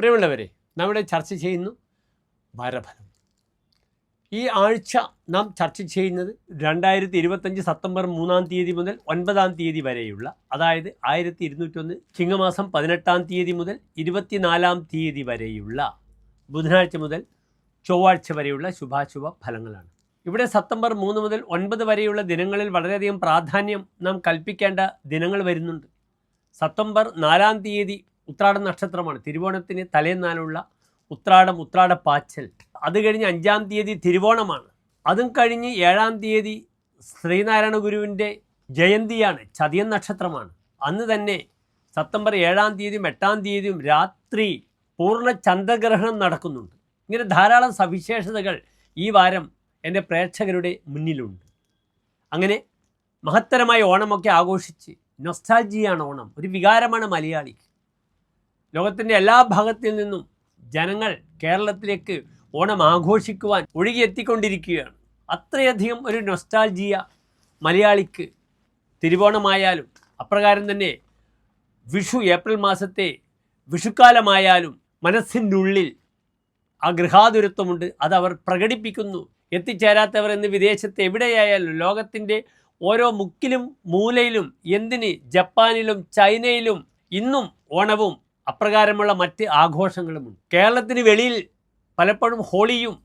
പ്രിയമുള്ളവരെ നമ്മുടെ ചർച്ച ചെയ്യുന്നു വാരഫലം. ഈ ആഴ്ച നാം ചർച്ച ചെയ്യുന്നത് രണ്ടായിരത്തി ഇരുപത്തഞ്ച് സെപ്റ്റംബർ മൂന്നാം തീയതി മുതൽ ഒൻപതാം തീയതി വരെയുള്ള അതായത് ആയിരത്തി ഇരുന്നൂറ്റൊന്ന് ചിങ്ങമാസം പതിനെട്ടാം തീയതി മുതൽ ഇരുപത്തിനാലാം തീയതി വരെയുള്ള ബുധനാഴ്ച മുതൽ ചൊവ്വാഴ്ച വരെയുള്ള ശുഭാശുഭ ഫലങ്ങളാണ്. ഇവിടെ സെപ്റ്റംബർ മൂന്ന് മുതൽ ഒൻപത് വരെയുള്ള ദിനങ്ങളിൽ വളരെയധികം പ്രാധാന്യം നാം കൽപ്പിക്കേണ്ട ദിനങ്ങൾ വരുന്നുണ്ട്. സെപ്റ്റംബർ നാലാം തീയതി ഉത്രാടം നക്ഷത്രമാണ്. തിരുവോണത്തിന് തലേന്നാലുള്ള ഉത്രാടം ഉത്രാട പാച്ചൽ. അത് കഴിഞ്ഞ് അഞ്ചാം തീയതി തിരുവോണമാണ്. അതും കഴിഞ്ഞ് ഏഴാം തീയതി ശ്രീനാരായണ ഗുരുവിന്റെ ജയന്തിയാണ്. ചതിയൻ നക്ഷത്രമാണ്. അന്ന് തന്നെ സെപ്റ്റംബർ ഏഴാം തീയതിയും എട്ടാം തീയതിയും രാത്രി പൂർണ ചന്ദ്രഗ്രഹണം നടക്കുന്നുണ്ട്. ഇങ്ങനെ ധാരാളം സവിശേഷതകൾ ഈ വാരം എന്റെ പ്രേക്ഷകരുടെ മുന്നിലുണ്ട്. അങ്ങനെ മഹത്തരമായ ഓണമൊക്കെ ആഘോഷിച്ച് നൊസ്റ്റാൾജിയാണ് ഓണം. ഒരു വികാരമാണ് മലയാളിക്ക്. ലോകത്തിന്റെ എല്ലാ ഭാഗത്തിൽ നിന്നും ജനങ്ങൾ കേരളത്തിലേക്ക് ഓണം ആഘോഷിക്കുവാൻ ഒഴുകിയെത്തിക്കൊണ്ടിരിക്കുകയാണ്. അത്രയധികം ഒരു നൊസ്റ്റാൾജിയ മലയാളിക്ക് തിരുവോണമായാലും അപ്രകാരം തന്നെ വിഷു ഏപ്രിൽ മാസത്തെ വിഷുക്കാലമായാലും മനസ്സിന്റെ ഉള്ളിൽ ആ ഗൃഹാതുരത്വമുണ്ട്. അതവർ പ്രകടിപ്പിക്കുന്നു. എത്തിച്ചേരാത്തവർ എന്ന് വിദേശത്ത് എവിടെയായാലും ലോകത്തിന്റെ ഓരോ മുക്കിലും മൂലയിലും എന്തിന് ജപ്പാനിലും ചൈനയിലും ഇന്നും ഓണവും അപ്രകാരമുള്ള മറ്റ് ആഘോഷങ്ങളുമുണ്ട്. കേരളത്തിന് വെളിയിൽ പലപ്പോഴും ഹോളിയും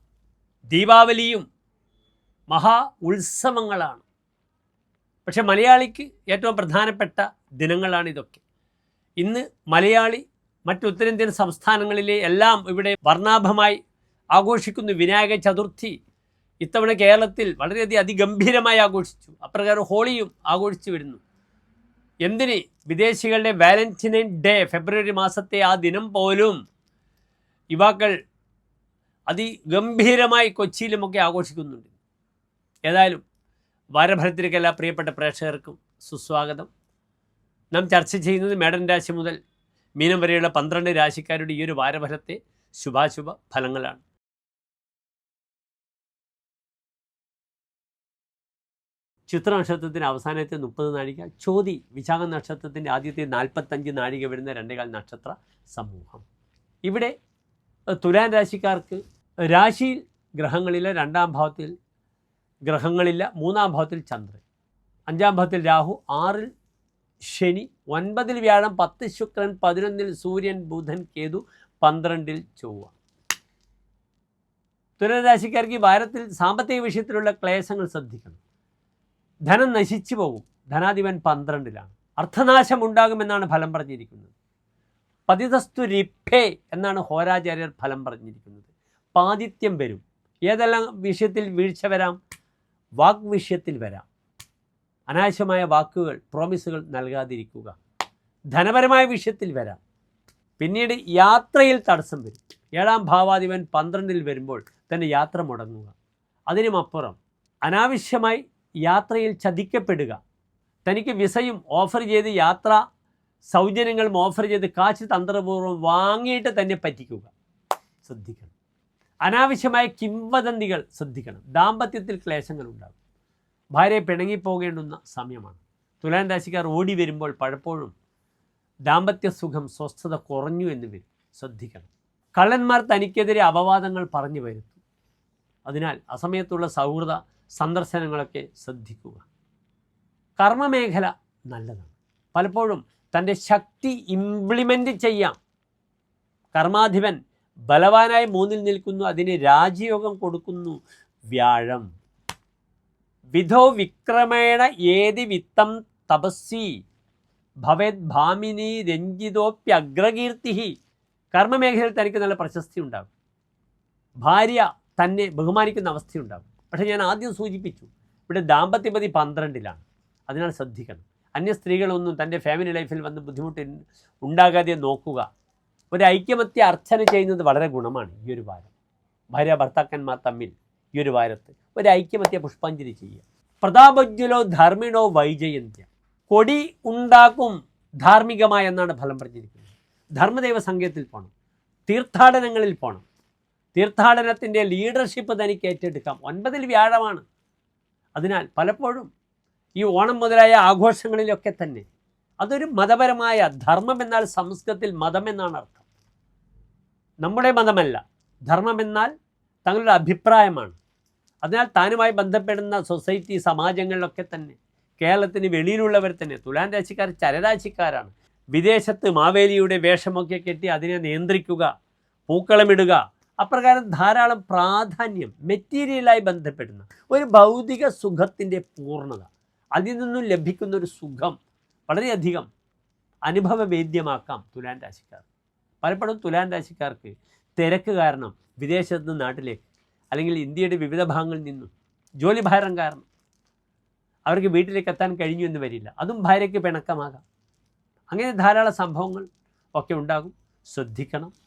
ദീപാവലിയും മഹാ ഉത്സവങ്ങളാണ്. പക്ഷെ മലയാളിക്ക് ഏറ്റവും പ്രധാനപ്പെട്ട ദിനങ്ങളാണ് ഇതൊക്കെ. ഇന്ന് മലയാളി മറ്റ് ഉത്തരേന്ത്യൻ സംസ്ഥാനങ്ങളിലെ എല്ലാം ഇവിടെ വർണാഭമായി ആഘോഷിക്കുന്നു. വിനായക ചതുർത്ഥി ഇത്തവണ കേരളത്തിൽ വളരെയധികം അതിഗംഭീരമായി ആഘോഷിച്ചു. അപ്രകാരം ഹോളിയും ആഘോഷിച്ചു വരുന്നു. എന്തിന്? വിദേശികളുടെ വാലന്റൈൻ ഡേ ഫെബ്രുവരി മാസത്തെ ആ ദിനം പോലും യുവാക്കൾ അതിഗംഭീരമായി കൊച്ചിയിലുമൊക്കെ ആഘോഷിക്കുന്നുണ്ട്. ഏതായാലും വാരഫലത്തിലേക്ക് എല്ലാ പ്രിയപ്പെട്ട പ്രേക്ഷകർക്കും സുസ്വാഗതം. നാം ചർച്ച ചെയ്യുന്നത് മേടൻ രാശി മുതൽ മീനം വരെയുള്ള പന്ത്രണ്ട് രാശിക്കാരുടെ ഈ ഒരു വാരഫലത്തെ ശുഭാശുഭ ഫലങ്ങളാണ്. ചിത്ര നക്ഷത്രത്തിന്റെ അവസാനത്തെ മുപ്പത് നാഴിക ചോതി വിശാഖ നക്ഷത്രത്തിന്റെ ആദ്യത്തെ നാൽപ്പത്തഞ്ച് നാഴിക വരുന്ന രണ്ടേകാൽ നക്ഷത്ര സമൂഹം. ഇവിടെ തുലാൻ രാശിക്കാർക്ക് രാശിയിൽ ഗ്രഹങ്ങളില്ല രണ്ടാം ഭാവത്തിൽ ഗ്രഹങ്ങളില്ല മൂന്നാം ഭാവത്തിൽ ചന്ദ്രൻ അഞ്ചാം ഭാവത്തിൽ രാഹു ആറിൽ ശനി ഒൻപതിൽ വ്യാഴം പത്ത് ശുക്രൻ പതിനൊന്നിൽ സൂര്യൻ ബുധൻ കേതു പന്ത്രണ്ടിൽ ചൊവ്വ. തുലരാശിക്കാർക്ക് ഈ വാരത്തിൽ സാമ്പത്തിക വിഷയത്തിലുള്ള ക്ലേശങ്ങൾ ശ്രദ്ധിക്കണം. ധനം നശിച്ചു പോകും. ധനാധിപൻ പന്ത്രണ്ടിലാണ്. അർത്ഥനാശം ഉണ്ടാകുമെന്നാണ് ഫലം പറഞ്ഞിരിക്കുന്നത്. പതിതസ്തു രിപ്പേ എന്നാണ് ഹോരാചാര്യർ ഫലം പറഞ്ഞിരിക്കുന്നത്. പാതിത്യം വരും. ഏതെല്ലാം വിഷയത്തിൽ വീഴ്ച വരാം? വാഗ് വിഷയത്തിൽ വരാം. അനാവശ്യമായ വാക്കുകൾ പ്രോമിസുകൾ നൽകാതിരിക്കുക. ധനപരമായ വിഷയത്തിൽ വരാം. പിന്നീട് യാത്രയിൽ തടസ്സം വരും. ഏഴാം ഭാവാധിപൻ പന്ത്രണ്ടിൽ വരുമ്പോൾ തന്നെ യാത്ര മുടങ്ങുക. അതിനുമപ്പുറം അനാവശ്യമായി യാത്രയിൽ ചതിക്കപ്പെടുക. തനിക്ക് വിസയും ഓഫർ ചെയ്ത് യാത്ര സൗജന്യങ്ങളും ഓഫർ ചെയ്ത് കാശ് തന്ത്രപൂർവം വാങ്ങിയിട്ട് തന്നെ പറ്റിക്കുക. ശ്രദ്ധിക്കണം. അനാവശ്യമായ കിംവദന്തികൾ ശ്രദ്ധിക്കണം. ദാമ്പത്യത്തിൽ ക്ലേശങ്ങൾ ഉണ്ടാകും. ഭാര്യയെ പിണങ്ങിപ്പോകേണ്ടുന്ന സമയമാണ്. തുലാൻ രാശിക്കാർ ഓടി വരുമ്പോൾ പലപ്പോഴും ദാമ്പത്യ സുഖം സ്വസ്ഥത കുറഞ്ഞു എന്ന് വരും. ശ്രദ്ധിക്കണം. കള്ളന്മാർ തനിക്കെതിരെ അപവാദങ്ങൾ പറഞ്ഞു വരുത്തും. അതിനാൽ അസമയത്തുള്ള സൗഹൃദ സന്ദർശനങ്ങളൊക്കെ ശ്രദ്ധിക്കുക. കർമ്മമേഖല നല്ലതാണ്. പലപ്പോഴും തന്റെ ശക്തി ഇംപ്ലിമെന്റ് ചെയ്യാം. കർമാധിപൻ ബലവാനായി മൂന്നിൽ നിൽക്കുന്നു അതിന് രാജയോഗം കൊടുക്കുന്നു വ്യാഴം. വിധോ വിക്രമേണ ഏതി വിത്തം തപസ്സി. ഭവേത് ഭാമിനി രഞ്ജിതോപ്യഗ്രകീർത്തി കർമ്മമേഖലയിൽ തനിക്ക് നല്ല പ്രശസ്തി ഉണ്ടാകും. ഭാര്യ തന്നെ ബഹുമാനിക്കുന്ന അവസ്ഥയുണ്ടാകും. പക്ഷേ ഞാൻ ആദ്യം സൂചിപ്പിച്ചു ഇവിടെ ദാമ്പത്യപതി പന്ത്രണ്ടിലാണ്. അതിനാൽ ശ്രദ്ധിക്കണം. അന്യ സ്ത്രീകളൊന്നും തന്റെ ഫാമിലി ലൈഫിൽ വന്ന് ബുദ്ധിമുട്ട് ഉണ്ടാകാതെ നോക്കുക. ഒരു ഐക്യമത്യ അർച്ചന ചെയ്യുന്നത് വളരെ ഗുണമാണ് ഈ ഒരു വാരം. ഭാര്യ ഭർത്താക്കന്മാർ തമ്മിൽ ഈ ഒരു വാരത്ത് ഒരു ഐക്യമത്യ പുഷ്പാഞ്ജലി ചെയ്യുക. പ്രതാപജ്വലോ ധർമ്മിണോ വൈജയന്ത്യ. കൊടി ഉണ്ടാക്കും ധാർമ്മികമായ എന്നാണ് ഫലം പറഞ്ഞിരിക്കുന്നത്. ധർമ്മദൈവ സംഘത്തിൽ പോകണം തീർത്ഥാടനങ്ങളിൽ പോകണം തീർത്ഥാടനത്തിന്റെ ലീഡർഷിപ്പ് തനിക്ക് ഏറ്റെടുക്കാം. ഒൻപതിൽ വ്യാഴമാണ്. അതിനാൽ പലപ്പോഴും ഈ ഓണം മുതലായ ആഘോഷങ്ങളിലൊക്കെ തന്നെ അതൊരു മതപരമായ ധർമ്മം എന്നാൽ സംസ്കൃതത്തിൽ മതം എന്നാണ് അർത്ഥം. നമ്മുടെ മതമല്ല. ധർമ്മമെന്നാൽ തങ്ങളുടെ അഭിപ്രായമാണ്. അതിനാൽ താനുമായി ബന്ധപ്പെടുന്ന സൊസൈറ്റി സമാജങ്ങളിലൊക്കെ തന്നെ കേരളത്തിന് വെളിയിലുള്ളവർ തന്നെ തുലാൻ രാശിക്കാർ ചരരാശിക്കാരാണ്. വിദേശത്ത് മാവേലിയുടെ വേഷമൊക്കെ കെട്ടി അതിനെ നിയന്ത്രിക്കുക പൂക്കളമിടുക അപ്രകാരം ധാരാളം പ്രാധാന്യം മെറ്റീരിയലായി ബന്ധപ്പെടുന്ന ഒരു ഭൗതിക സുഖത്തിന്റെ പൂർണത. അതിൽ നിന്നും ലഭിക്കുന്ന ഒരു സുഖം വളരെയധികം അനുഭവവേദ്യമാക്കാം തുലാൻ രാശിക്കാർ. പലപ്പോഴും തുലാൻ രാശിക്കാർക്ക് തിരക്ക് കാരണം വിദേശത്ത് നിന്ന് നാട്ടിലേക്ക് അല്ലെങ്കിൽ ഇന്ത്യയുടെ വിവിധ ഭാഗങ്ങളിൽ നിന്നും ജോലി ഭാരം കാരണം അവർക്ക് വീട്ടിലേക്ക് എത്താൻ കഴിഞ്ഞു എന്ന് വരില്ല. അതും ഭാര്യയ്ക്ക് പിണക്കമാകാം. അങ്ങനെ ധാരാളം സംഭവങ്ങൾ ഒക്കെ ഉണ്ടാകും. ശ്രദ്ധിക്കണം.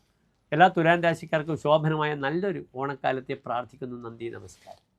എല്ലാ തുലാൻ രാശിക്കാർക്കും ശോഭനമായ നല്ലൊരു ഓണക്കാലത്തെ പ്രാർത്ഥിക്കുന്നു. നന്ദി നമസ്കാരം.